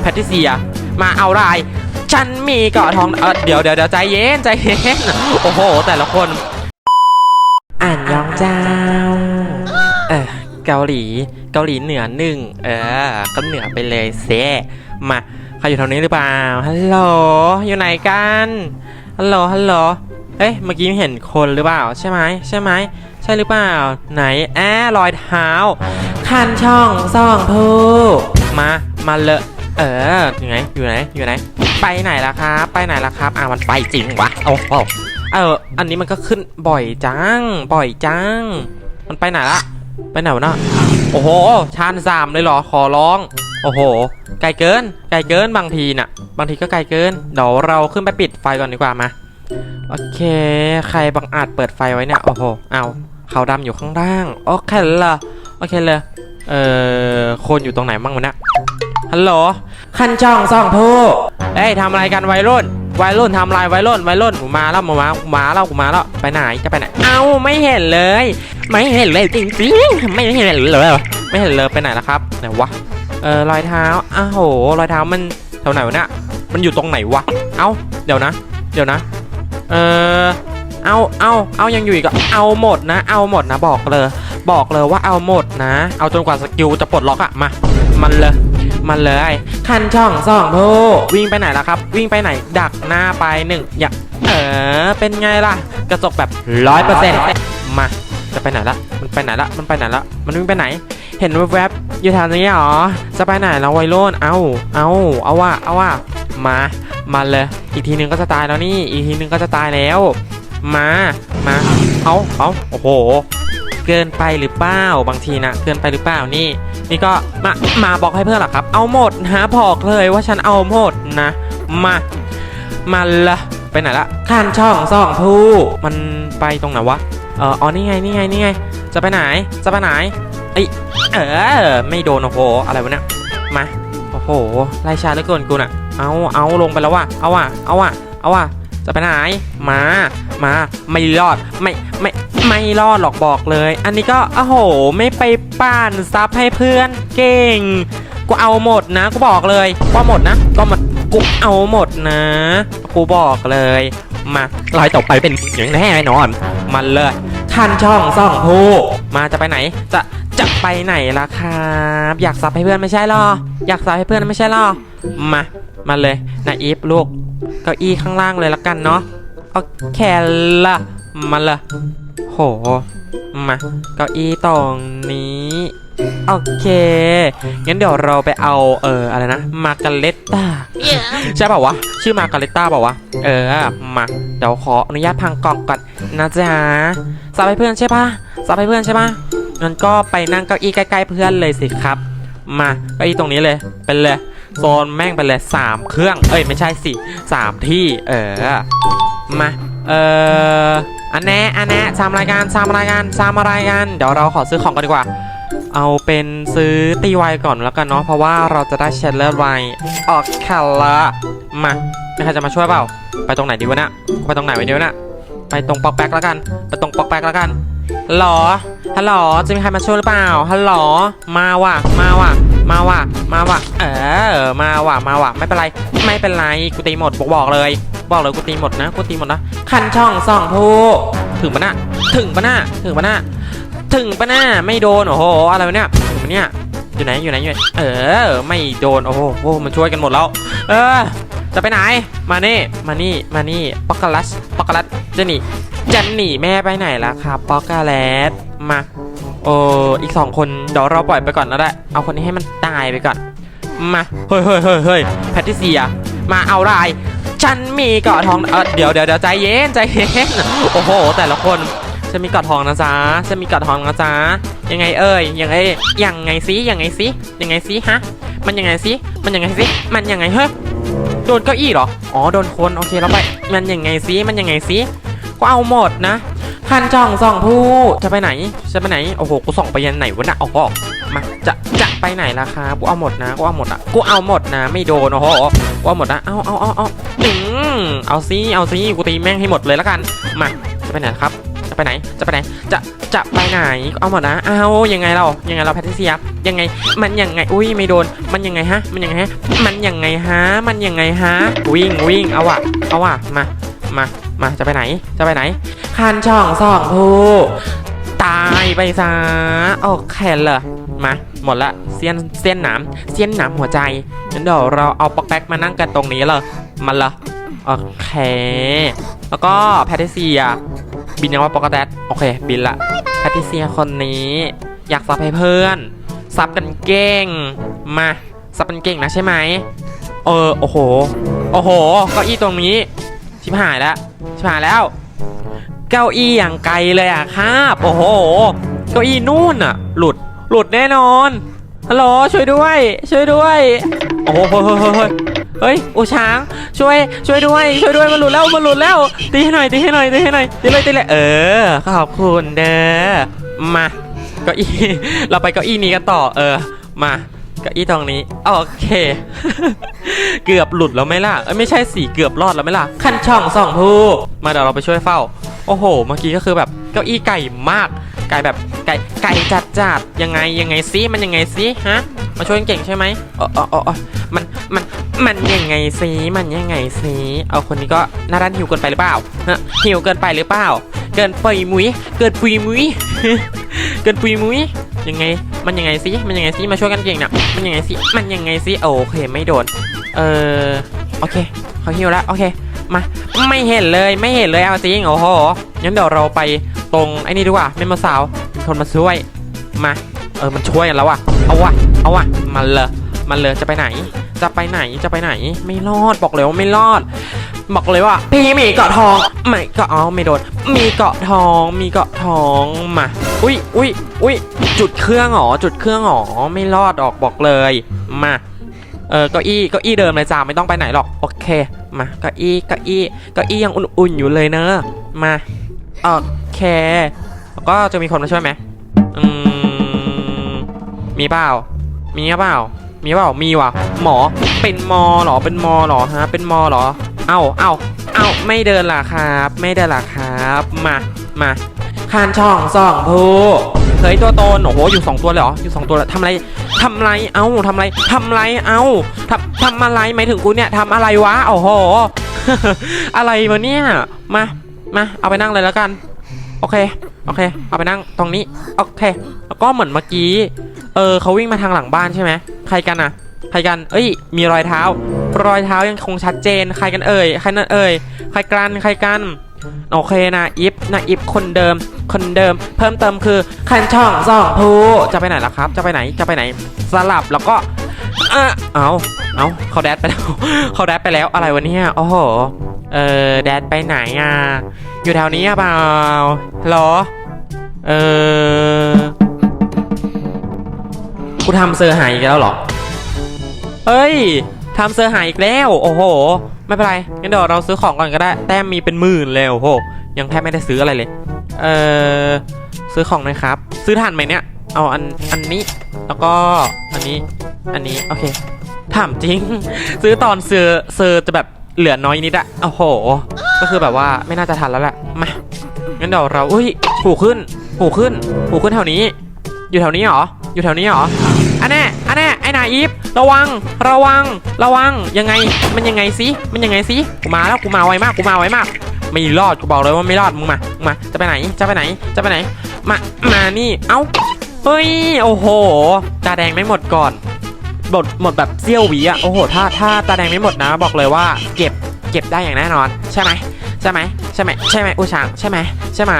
แพทริเซีย มาเอาไรฉันมีเกาะทองเออเดี๋ยวเดี๋ยวเดี๋ยวใจเย็นใจเย็น โอ้โห แต่ละคน อ่านยองเจ้า เออเกาหลี เกาหลีเหนือหนึ่ง เออ ก็เหนือไปเลยเซมาใครอยู่แถวนี้หรือเปล่า ฮัลโหล อยู่ไหนกัน ฮัลโหล ฮัลโหล เอ้ย เมื่อกี้เห็นคนหรือเปล่า ใช่ไหม ใช่ไหม ใช่หรือเปล่า ไหน แอะรอยเท้า คันช่องซ่องผู้มา มาเลย เอออยู่ไหนอยู่ไหนอยู่ไหน ไปไหนล่ะครับไปไหนล่ะครับอ่ามันไปจริงวะโอ้โหเอออันนี้มันก็ขึ้นบ่อยจังบ่อยจัง มันไปไหนละไปไหนวะเน่ะโอ้โหชานสามเลยเหรอขอร้อง โอ้โห ไกลเกิน ไกลเกินบางทีน่ะ บางทีก็ไกลเกินเดี๋ยวเราขึ้นไปปิดไฟก่อนดีกว่ามาโอเค ใครบังอาจเปิดไฟไว้เนี่ยโอ้โหเอาเขาวดำอยู่ข้างล่างโอเคเลยโอเคเลยเออคนอยู่ตรงไหนบ้างวะเนี่ย ฮัลโหลคันช่องซ่องผู้เอ้ยทำอะไรกันวัยรุ่น วัยรุ่นทำอะไรวัยรุ่นวัยรุ่นกูมาแล้วมามากูมาแล้วกูมาแล้วไปไหนจะไปไหน เอ้าไม่เห็นเลย ไม่เห็นเลยจริงๆไม่เห็นเลยไม่เห็นเลยไปไหนแล้วครับไหนวะเออรอยเท้าอ้าวโหรอยเท้ามันแถวไหนวะเนี่ยมันอยู่ตรงไหนวะ เอ้าเดี๋ยวนะ เดี๋ยวนะ เออเอาเอาเอายังอยู่อีกก็เอาหมดนะ เอาหมดนะบอกเลย บอกเลยว่าเอาหมดนะ เอาจนกว่าสกิลจะปลดล็อกอะมา มันเลย มันเลยคันช่องซ่องผู้วิ่งไปไหนล่ะครับ วิ่งไปไหนดักหน้าไปหนึ่งอย่าเออเป็นไงล่ะ กระจกแบบร้อยเปอร์เซ็นต์มาจะไปไหนละมันไปไหนละมันไปไหนละมันวิ่งไปไหน เห็นแวบๆอยู่แถวนี้เหรอจะไปไหนแล้ววัยรุ่นเอาเอาเอาว่าเอาว่ามามาเลย อีกทีนึงก็จะตายแล้วนี่ อีกทีนึงก็จะตายแล้ว มามาเอาเอาโอ้โหเกินไปหรือเปล่าบางทีนะเกินไปหรือเปล่านี่ นี่ก็มามาบอกให้เพื่อนเหรอครับ เอาหมดฮะบอกเลยว่าฉันเอาหมดนะ มามาละไปไหนละข้านช่องซองผู้มันไปตรงไหนวะเอออ๋อนี่ไงนี่ไงนี่ไง จะไปไหนจะไปไหนไอยเออไม่โดนโอ้โหอะไรวะเนี่ยมาโอ้โหไล่ชาเหลือเกินกูน่ะเอาเอาลงไปแล้วว่ะเอาว่ะเอาว่ะเอาว่ะจะไปไหนมามาไม่รอดไม่ไม่ ไม่รอดหรอกบอกเลย อันนี้ก็โอ้โห ไม่ไปป้านซับให้เพื่อนเก่ง กูเอาหมดนะ กูบอกเลยว่าหมดนะ ก็หมด กูเอาหมดนะ กูบอกเลย มาลายต่อไปเป็นอย่างแน่นอน มันเลยท่านช่องซ่องผู้มาจะไปไหน จะจะไปไหนล่ะครับ อยากซับให้เพื่อนไม่ใช่หรอ อยากซับให้เพื่อนไม่ใช่หรอ มา มาเลยนาอีฟลูก เก้าอี้ข้างล่างเลยละกันเนาะ โอเคละมาเลย ห มาเก้าอี้ตรงนี้ โอเค งั้นเดี๋ยวเราไปเอาเอออะไรนะ มาการเลตตาใช่เปล่าวะ ชื่อมาการเลตตาเปล่าวะ เออ มา เดี๋ยวขออนุญาตพังกล่องก่อนนะจ๊ะซับให้เพื่อนใช่ปะซับให้เพื่อนใช่ปะงั้นก็ไปนั่งเก้าอี้ใกล้ๆเพื่อนเลยสิครับ มาเก้าอี้ตรงนี้เลย เป็นเลยโซนแม่งไปเลยสามเครื่อง เอ้ยไม่ใช่สิสามที่ เออ มา เอออันแน่อันแน่ทำรายการทำรายการทำรายการเดี๋ยวเราขอซื้อของกันดีกว่า เอาเป็นซื้อตีไวก่อนแล้วกันเนาะ เพราะว่าเราจะได้เชลเลอร์ไวออกคาละมามีใครจะมาช่วยเปล่า ไปตรงไหนดีวะเนะไปตรงไหนไว้ดีวะเนะไปตรงปอกแป๊กแล้วกัน ไปตรงปอกแป๊กแล้วกันฮัลโหลฮัลโหล จะมีใครมาช่วยหรือเปล่า ฮัลโหล มาว่ะ มาว่ะ มาว่ะ มาว่ะ เออ มาว่ะ มาว่ะ ไม่เป็นไร ไม่เป็นไร กูตีหมดบอกบอกเลย บอกเลยกูตีหมดนะ กูตีหมดนะ คันช่องซ่องผู้ถึงปะน่ะถึงปะน่ะถึงปะน่ะถึงปะน่ะไม่โดนโอ้โหอะไรเนี่ยถึงปะเนี่ยอยู่ไหนอยู่ไหนอยู่ไหนเออ ไม่โดนโอ้โหมันช่วยกันหมดแล้ว เออ จะไปไหน มานี่มานี่มานี่ปอกกาลัสปอกกาลัสจะหนีจะหนีแม่ไปไหนล่ะครับปอกกาแลสมาโอ้อีกสองคนเดี๋ยวเราปล่อยไปก่อนนะได้เอาคนนี้ให้มันตายไปก่อน มาเฮ้ยเฮ้ยเฮ้ยเฮ้ยแพทริเซีย มาเอาไรฉันมีเกาะทองเออเดี๋ยวเดี๋ยวเดี๋ยวใจเย็นใจเย็นโอ้โห แต่ละคนฉันมีเกาะทองนะจ๊ะฉันมีเกาะทองนะจ๊ะยังไงเอ่ยยังไงยังไงสิยังไงสิยังไงสิฮะมันยังไงสิมันยังไงสิมันยังไงเฮ้ยโดนเก้าอี้เหรออ๋อโดนคนโอเคแล้วไปมันยังไงสิมันยังไงสิก็เอาหมดนะคันจ่องส่องผู้จะไปไหนจะไปไหนโอ้โหกูส่องไปยันไหนวะน่ะเอาก็ มาจะจะไปไหนล่ะครับกูเอาหมดนะกูเอาหมดอะกูเอาหมดนะไม่โดนโอ้โหกูเอาหมดนะเอาเอาเอาเอาอืมเอาซิเอาซิกูตีแม่งให้หมดเลยละกันมาจะไปไหนครับ จะไปไหนจะไปไหน จะจะไปไหนเอาหมดนะเอายังไงเรายังไงเราแพทริเซียยังไง มันยังไงอุ้ยไม่โดน มันยังไงฮะ มันยังไงฮะมันยังไงฮะมันยังไงฮะวิ่งวิ่งเอาวะเอาวะมามามาจะไปไหนจะไปไหนคันช่องสองผู้ตายไปซะโอเคเลย มาหมดละเสี้ยนเสี้ยนหนามเสี้ยนหนามหัวใจงั้นเดี๋ยวเราเอาปอกแป๊กมานั่งกันตรงนี้เลยมันละโอเค แล้วก็แพทริเซีย บินยังว่าปกติโอเค บินละแพทริเซียคนนี้ อยากซับให้เพื่อนซับกันเก่งมาซับกันเก่งนะใช่ไหมเออโอ้โหโอ้โหเก้าอี้ตรงนี้ ชิบหายแล้วชิบหายแล้ว เก้าอี้อย่างไกลเลยอะครับ โอ้โห เก้าอี้นู่นอะหลุด หลุดแน่นอนฮัลโหลช่วยด้วย ช่วยด้วย โอ้โหเฮ้ยเฮ้ยเฮ้ยเฮ้ยโอช้าง ช่วย ช่วยด้วย ช่วยด้วยมันหลุดแล้วมันหลุดแล้ว ตีให้หน่อยตีให้หน่อยตีให้หน่อยตีเลยตีเลยเออขอบคุณเด้อมาเก้าอี้เราไปเก้าอี้นี้กันต่อเออมาเก้าอี้ตรงนี้โอเค เกือบหลุดแล้วไหมล่ะเอ้ยไม่ใช่สิเกือบรอดแล้วไหมล่ะขั้นช่องสองผู้มาเดี๋ยวเราไปช่วยเฝ้า โอ้โห เมื่อกี้ก็คือแบบเก้าอี้ไก่มาก ไก่แบบไก่ไก่จัดจัดยังไงยังไงซิมันยังไงซิฮะมาช่วยเก่งใช่ไหมออเออเออเอมันมันมันยังไงซิมันยังไงซิเอาคนนี้ก็น่ารันหิวเกินไปหรือเปล่าฮะหิวเกินไปหรือเปล่า เกินปุยมุ้ยเกินปุยมุ้ยเกินปุยมุ้ยยังไงมันยังไงซิมันยังไงซิมาช่วยกันเก่งน่ะมันยังไงซิมันยังไงซิโอเคไม่โดนเออโอเคเขาหิวแล้วโอเค มาไม่เห็นเลยไม่เห็นเลยเอาจริงโอ้โหงั้นเดี๋ยวเราไปตรงไอ้นี่ดีกว่าแม่มาสาวเป็นคนมาช่วยมาเออมันช่วยกันแล้วว่ะเอาว่ะเอาว่ะมันเลยมันเลยจะไปไหน จะไปไหนจะไปไหน ไม่รอดบอกเลยว่าไม่รอด บอกเลยว่า พี่มีเกาะทองไม่เกาะอ๋อไม่โดนมีเกาะทองมีเกาะทองมาอุ้ยอุ้ยอุ้ยจุดเครื่องหรอจุดเครื่องหรอไม่รอดออกบอกเลยมา เออเก้าอี้เก้าอี้เดิมเลยจ้าไม่ต้องไปไหนหรอกโอเค มาเก้าอี้เก้าอี้เก้าอี้ยังอุ่นๆอยู่เลยเนอะมาโอเคแล้วก็จะมีคนมาช่วยไหมอืมมีเปล่ามีเปล่ามีเปล่ามีว่ะหมอเป็นมอเหรอเป็นมอเหรอฮะเป็นมอเหรอ เอ้าเอ้าเอ้าไม่เดินล่ะครับ ไม่เดินล่ะครับ มามาคานช่องสองผู้ เฮ้ยตัวโตนโอ้โหอยู่สองตัวเลยเหรออยู่สองตัวเลยทำอะไรทำไรเอ้าทำไรทำไรเอ้าทำทำอะไรหมายถึงกูเนี่ยทำอะไรวะโอ้โหอะไรวะเนี่ยมามาเอาไปนั่งเลยแล้วกัน โอเคโอเค เอาไปนั่งตรงนี้โอเคแล้วก็เหมือนเมื่อกี้เออเขาวิ่งมาทางหลังบ้านใช่ไหมใครกันอะใครกัน เอ้ย มีรอยเท้า รอยเท้ายังคงชัดเจน ใครกันเอ่ย ใครนั่นเอ่ย ใครกัน ใครกัน โอเคนะอิฟนะอิฟคนเดิม คนเดิม เพิ่มเติมคือคันช่องสองผู้จะไปไหนล่ะครับ จะไปไหนจะไปไหนสลับแล้วก็เออเอาเอาเขาแดดไปแล้วเขาแดดไปแล้วอะไรวะเนี่ยโอ้โหเออแดดไปไหนอะอยู่แถวนี้เปล่าหรอเออกูทำเซอร์หายอีกแล้วเหรอเฮ้ยทำเซอร์หายอีกแล้ว โอ้โห ไม่เป็นไรงั้นเดี๋ยวเราซื้อของก่อนก็ได้ แต้มมีเป็นหมื่นเลยโอ้โห ยังแทบไม่ได้ซื้ออะไรเลย เออซื้อของหน่อยครับ ซื้อทันไหมเนี่ย เอาอันอันนี้ แล้วก็อันนี้ อันนี้ โอเค ถามจริง ซื้อตอนเซอร์เซอร์จะแบบเหลือน้อยนิดอะโอ้โห ก็คือแบบว่าไม่น่าจะทันแล้วแหละ มา งั้นเดี๋ยวเรา อุ้ยหูขึ้นหูขึ้นหูขึ้นแถวนี้ อยู่แถวนี้เหรอ อยู่แถวนี้เหรอ อันแน่ อันแน่ ไอีฟระวังระวังระวังยังไงมันยังไงสิมันยังไงสิกูมาแล้วกูมาไวมากกูมาไวมาก ไม่รอดกูบอกเลยว่าไม่รอดมึงมามาจะไปไหนจะไปไหนจะไปไหน มามานี่เอ้าเฮ้ยโอ้โหตาแดงไม่หมดก่อนหมดหมดแบบเสี้ยวหวีอะโอ้โหถ้าถ้าตาแดงไม่หมดนะ บอกเลยว่าเก็บเก็บได้อย่างแน่นอน ใช่ไหมใช่ไหมใช่ไหมใช่ไหมอุชางใช่ไหมใช่ไหม